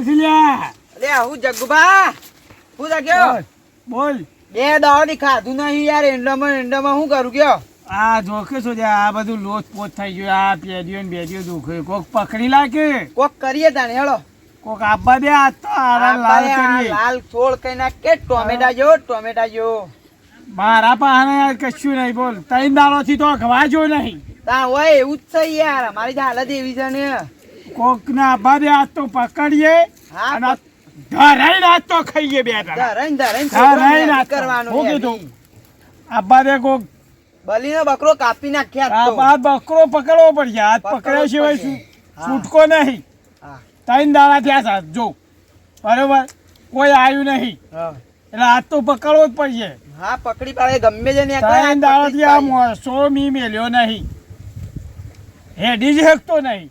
લ્યા. હું જગ્ગુભા હું જાગ્યો ગયો. બોલ બે દાવાની ખાધું નહીં યાર એંડામાં એંડામાં શું કરું કયો આ જોખે છે? આ બધું લોચ પોચ થઈ ગયું. આ પેઢીઓ ને બેડીઓ દુખે. કોક પકડી લાગે? કોક કરીએ તાણે હેળો. કોક આપવા દે આ તો આરા લાલ કરીએ. લાલ છોડ કઈ નાખ? કે ટોમેટા જો ટોમેટા જો. મારા પાસે કશું નહીં બોલ. ત્રણ દાડો થી તો ખવાજો નહીં. તા હોય એવું જ છે યાર. અમારી તો હાલત એવી છે ને. કોક આભારે આ તો પકડીએ અને ધરાઈને આ તો ખાઈએ બેટા દાડા ધરાઈને ધરાઈને ધરાઈને. કરવાનું હું. કીધું દે કોક બલીનો બકરો કાપી નાખ્યા આ બકરો પકડવો પડશે હાથ પકડ્યા સિવાય. શું છૂટકો નહીં. હા. ત્રણ દાડા થયા સાહેબ જો. બરોબર? કોઈ આવ્યું નહીં. એટલે હાથ તો પકડવો જ પડશે. હા પકડી પાડે ગમે છે ને ત્રણ દાડાથી આ મોસો મી મેલ્યો નહીં. હેડી જ હકતો નહીં.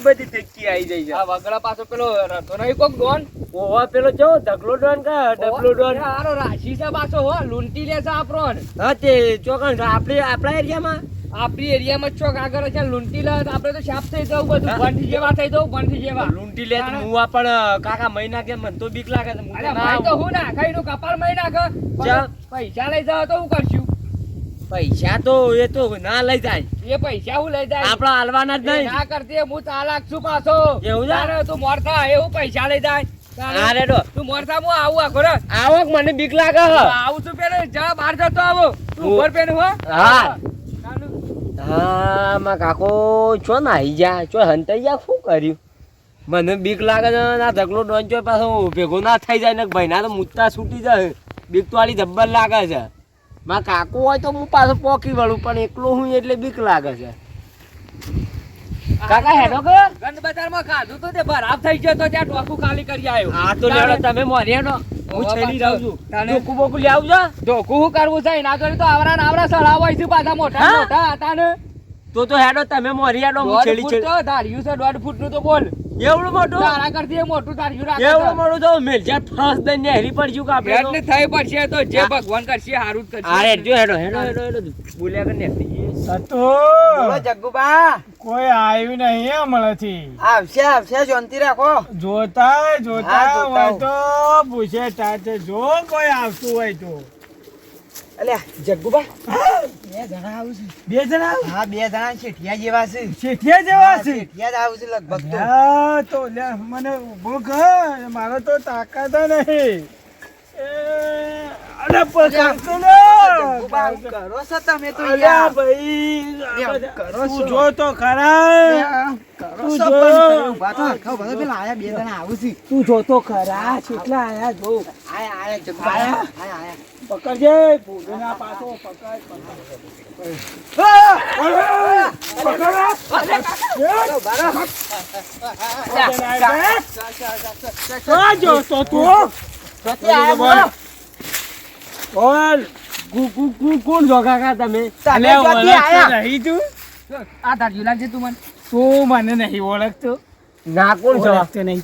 બધી ટેકી આઈ જાય છે. ઓવા પેલો જો ઢગલો ડોન કા? ડબલો ડોન? હા. તે ચોકન આપણે આપણા એરિયામાં? આપણી એરિયામાં ચોક આગળ છે લૂંટી લે આપણે તો સાફ થઈ જવું બધું. ભંઠી જેવા થઈ જવું ભંઠી જેવા. લૂંટી લે હું પણ કાકા મહિના કે મને તો બીક લાગે છે. અરે ભાઈ તો હું ના ખાઈ નું કપાળ મહિના કે પૈસા લઈ જાવ તો હું કરશું? પૈસા તો એ તો ના લઈ જાય. એ પૈસા હું લઈ જાય? આપણા હાલવાના જ નહીં. ના કરતી હું ચાલાક છું પાછો. એવું? તારે તું મોરતા એવું પૈસા લઈ જાય. હા તું મોરતા હું આવું આખો આવક મને બીક લાગે. આવું છું પેલે જા બહાર જતો આવો. તું ઉપર પેલું હા. હા માં કાકો ચો નાહી જા? ચો હંતાઈ જા? શું કર્યું? મને બીક લાગે છે ના ઢગલો ડોન ચો પાછો ભેગો ના થઈ જાય ને ભાઈ ના તો મુત્તા છૂટી જાય. બીક તો આલી જબ્બર લાગે છે. માં કાકો હોય તો હું પાછો પોકી વળું પણ એકલો હું એટલે બીક લાગે છે. કાકા હેડો કે ગંદ બજારમાં ખાધું તો તે બરાબ થઈ ગયો તો ત્યાં ટોકું ખાલી કરી આવ્યો. હા તો લેડો તમે મોરી હેડો હું છેડી પાછો. છું. તાને? ડોકું બોકું લઈ આવજો ધોકું શું કરવું છે એના જોડે તો આવરા આવરા સળાવ હોય છે પાછા મોટા મોટા હતા તો તો હેડો તમે મોરી હેડો હું છેડી છેડી તો ધાર્યું છે દોઢ ફૂટનું તો બોલ. એવડું મોટું? તારા કરતી મોટું ધાર્યું રાખે એવડું મોટું તો મેલજા ફસ દઈને હેરી પડ્યું કે આપણે ભેટ થઈ પડશે તો જે ભગવાન કરશે હારું જ કરશે. અરે જો હેડો હેડો હેડો હેડો. બોલ્યા કે ને સતો બોલો જગ્ગુબા કોઈ આવ્યું નહીં હમણાંથી. આવશે આવશે જોનતી રાખો. જોતા જોતા હા, જોતા હોય તો પૂછે તાતે જો કોઈ આવતું હોય તો. અલ્યા જગ્ગુબા. બે જણા આવું છે. બે જણા હા બે જણા શેઠિયા જેવા છે. શેઠિયા જેવા છે? શેઠિયા જ આવું છે લગભગ તો. હા તો લે મને ઊભો કર. મારો તો તાકાત નહીં એ, અરે પકડતો ને. કરો છો તમે તો યાર. ભાઈ કરો છો. જો તો ખરા તું જો. પેલા આયા બે જણા આવું છે તું જો તો ખરા કેટલા આયા જો આયા આયા જગ્ગુબા આયા? આયા પકડજે ભૂલના પાછો પકડ કુ કુ કુ કોણ જો કાકા તમે આ ધાર્યું લાગશે તું મને. તું મને નહીં ઓળખતો. ના કોણ છો? ઓળખતો નહીં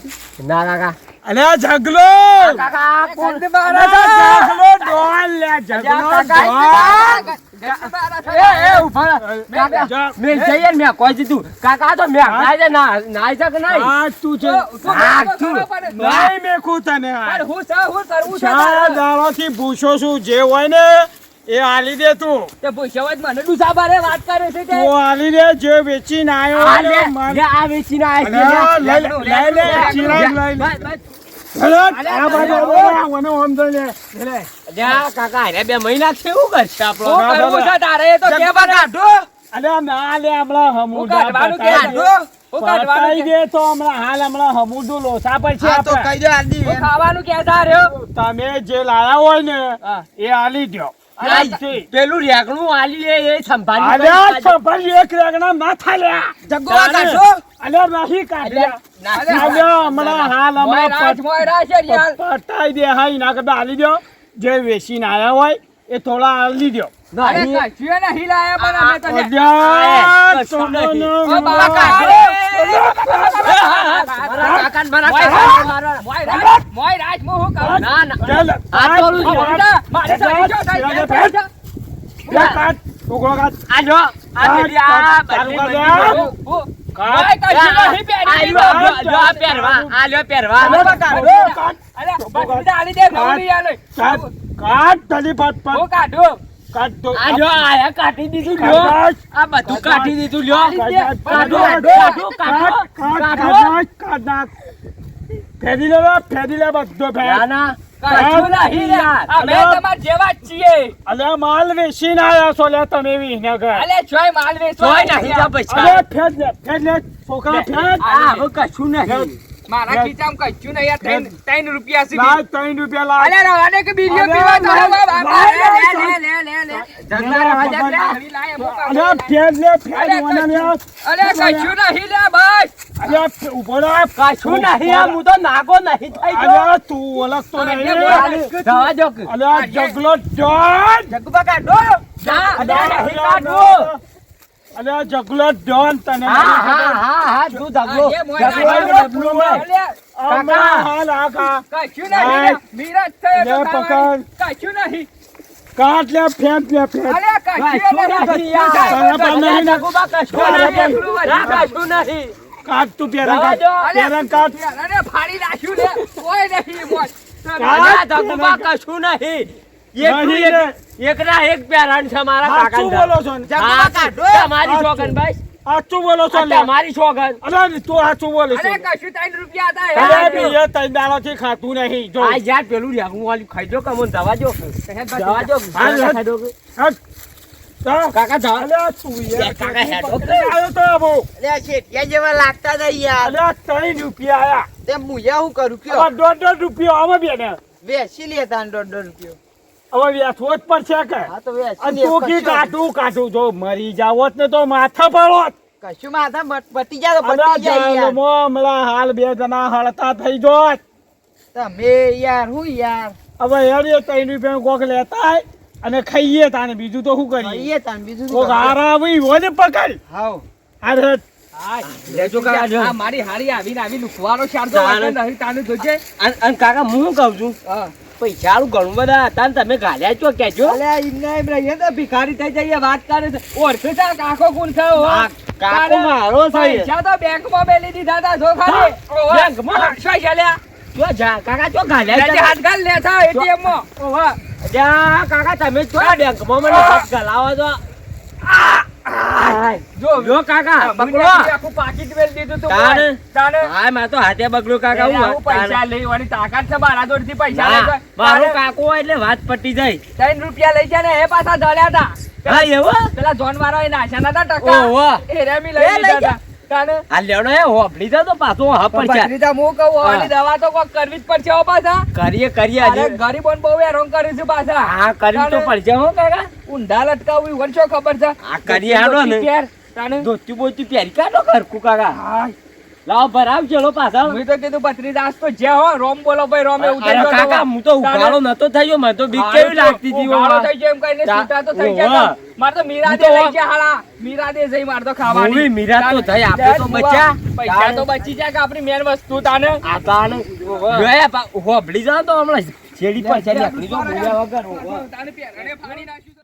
ના કાકા. અલ્યા જગલો કાકા કોણ? અલ્યા જગલો ડોલ લે જગલો ડોલ એ એ ઊભા કાકા જા. મેં જઈએ ને કોઈ દીધું. કાકા તો મેં નાય ના આ તું છે. તું. તને આ. હું છે હું કરવું છે ચાર તારે? દાડાથી પૂછો છું જે હોય ને એ આલી દે તું. તે ભૂસવાજ મને ડૂસા બારે વાત કરે છે કે? તું આલી દે જે વેચીને આવ્યો આ લે લે આ વેચી ના અલ્યા, લે. લે, લે, ચિરાગ લઈ લે. બસ, બસ. હેલો, આ બાજુ મને ઓમ તો લે. લે. લે કાકા એને બે મહિના છે કરશે આપણો? કરવું છે તારે તો કે બા કાઢો અલ્યા, ના લે, હમણાં હું કાઢવાનું કે કાઢો હું કે? તો હમણાં હાલ હમણાં હમુદું લોસા તો કહી દો ખાવાનું કે રહ્યો? તમે જે લાયા હોય ને એ આલી આ પેલું રેગણું આલી લે એ સંભાળી અરે સંભાળી એક રેગણા ના થાલ્યા જગ્ગુબા તાને. કાઢો અલ્યા નહીં કાઢ્યા નાખી હમણાં હાલ હમણાં છે યાર. પટાઈ દે હા એના કરતા આલી દો. જે વેચીને આયા હોય એ થોડા આલી દો અરે કશું એ નહીં લાયા પણ અમે તને અલ્યા, કશું તમે નહીં. નો ઓ બાબા મારો. મારા કાકા ને મારા ભાઈ, કાકા ને મારા- મોય રાજ મોય રાજ હું હું કરું ના ના ચાલ, આ તો ઓલું છે. મારે મારે સારી જો ચાલ, સારી ચાલ, જો લે, કાઢ. ટુકડો કાઢ. આ જો આ પેલી આ ચાલુ બધી કર દે. બધી હું- હું- કાઢ. ઓય, કશું નહીં પહેરી આ દીધું. લ્યો, લ્યો, લ્યો, આ પહેરવા આ લ્યો પહેરવા કાઢ, તલી ફટ ફટ. હું કાઢું. કાઢો આ જો આયા કાઢી દીધું લ્યો આ બધું કાઢી દીધું લ્યો કાઢ, કાઢ, કાઢો, કાઢો, કાઢો. ફેરી લે ફેરી લે બધો ફેર. ના ના કશું નહીં યાર. અમે અલ્યા. જેવા જ છીએ. અલ્યા માલ વેચીને આયા છો લે તમે વિસનગર. અલે, ચોય માલ વેચવા નહીં જા અલ્યા પૈસા ફેર લે, ફેર લે, છોકરા ફેર. આ કશું નહીં મારા ખીચામાં કશું નહીં યાર. ત્રણ- ત્રણ રૂપિયા ત્રણ રૂપિયા લાય. અલે, રવાને કે પીવા તો લે. ફેર ફેર મને નહીં લે, બસ. અલ્યા ઊભો રહે. કશું નહીં આ હું તો નાગો નહીં થઈ ગયો તું ઓળખતો અરે, નહીં. જવા દો અલ્યા જગલો ડોન. જગુબા કાઢો જા. અલ્યા જગલો ડોન તને હા હા હા હા તું જગલો જગલો. ડબલું હોય. અલે, હાલ આખા. કશું નહીં. મિરજ તો લે, ખાવાની. કશું નહીં. કાઢ લે ફેંક લે ફેંક. અલે, કશું કશું નહીં. યાર. પાસે નહીં ને? જગુબા કશું નહીં. કશું નહીં. તું પેરા કાટ પેરા કાટ અરે, ફાડી નાખ્યું લે. કોઈ નહીં, બોલ. અલ્યા, જગુબા કશું નહીં એકનું નહીં એકના એક પ્યારાન છે મારા સાચું બોલો છો તમારી શોગન ભાઈ. સાચું બોલો છો આ તમારી શોગન અરે તું સાચું બોલે છે અરે, કશું ત્રણ રૂપિયા હતા, અરે હે. બી એ ત્રણ ખાતું નહીં જો. આ યાર પેલું રેગું વાળું ખાઈ દો કે મને જવા દો જવા દો હા, લે. ખાઈ દો. હટ. જા. કાકા તું યાર. કાકા હેડો. આવ્યો તો આબો. અલ્યા શેઠિયા જેવા લાગતા નહીં યાર. અલ્યા ત્રણ રૂપિયા આયા. તે મુયા હું કરું કયો? હવે રૂપિયા દોઢ આમાં બે ને વેચી લેતા ને દોઢ દોઢ રૂપિયો. હવે વેચવો જ પડશે કે? હા તો કી કાઢું કાઢું. જો મરી જાવત ને તો માથા પડોત કશું માથા પતી જાય તો પતી જાય હમણાં હાલ બે જણા હળતા થઈ જોત તમે યાર હું યાર? હવે હેડીએ તૈની ભેણ કોક લેતા અને ખાઈએ તાને બીજું તો શું કરીએ? ખાઈએ તાને બીજું કોક આરાવી હોય ને પકડ. હાવ. અરે મારી હારી આવીને આવી લુકવાનો શારદો તાનું જોજે. અન અન કાકા હું કહું છું? હા. પૈસા ઘણું બધા હતા ને તમે ગાલ્યા છો કેજો અલ્યા એમ રહીએ તો ભિખારી થઈ જઈએ વાત કરે છે. ઓળખે છે કાકો કોણ છે? કાકો મારો છે. પૈસા તો બેંકમાં મેલી દીધા હતા જો ખાલી. બેંકમાં? શું છે જો જા કાકા જો લેજે ગાલ્યા હાથ ઘાલ લે થા ATM માં. જા કાકા તમે જો બેંકમાં મને ગલાવો છો આ. જો જો કાકા બકરો બકરો. આખું પાકીટ મેલ દીધું તું તાણે. તાણે. હા તો હાથે બગડ્યો કાકા હું પૈસા લેવાની તાકાત છે મારા જોડેથી પૈસા ના, મારો કાકો એટલે વાત પટી જાય. ત્રણ રૂપિયા લઈ જાય ને એ પાછા દળ્યા હતા હા એવો? પેલા જોન વાળા એ નાખ્યા નતા ટકા. ઓહો. એ રેમી લઈ લીધા આ એ તો પાછો હા કહું આની દવા તો કોક કરવી જ પડશે હો પાછા. કરીએ કરીએ અરે હજી. બહુ હેરાન કર્યું છે પાછા. હા કરી તો પડશે હો કાકા. ઊંધા લટકાવવી હોય ને શું ખબર છે? આ કરી હાલો ને. ઘેર, ધોતી બોતી પહેરી કાઢો ઘરકું કાકા. લાવો ભરાવ ચલો પાછા. મેં તો કીધું ભત્રીજા દાસ તો જે હો રોમ બોલો ભાઈ રોમે અરે ઉતરજો કાકા હું તો ઉઘાડો નતો થયો મને તો બીક કેવી લાગતી હતી ઉઘાડો થઈ ગયો એમ કહીને સીતા તો થઈ ગયા. મારે તો મીરાદે દે લઈ ગયા હાલા. મીરાદે જઈ મારે તો ખાવાની. મૂવી મીરા તો થઈ, આપે તો તાને બચ્યા. પૈસા તો બચી જાય કે આપણી મેન વસ્તુ તાને આ તાણ. ગયા હોભળી જા તો હમણાં છેડી પર છેડી નીકળી જો બોલ્યા વગર. તાને પેરણે પાણી નાખ્યું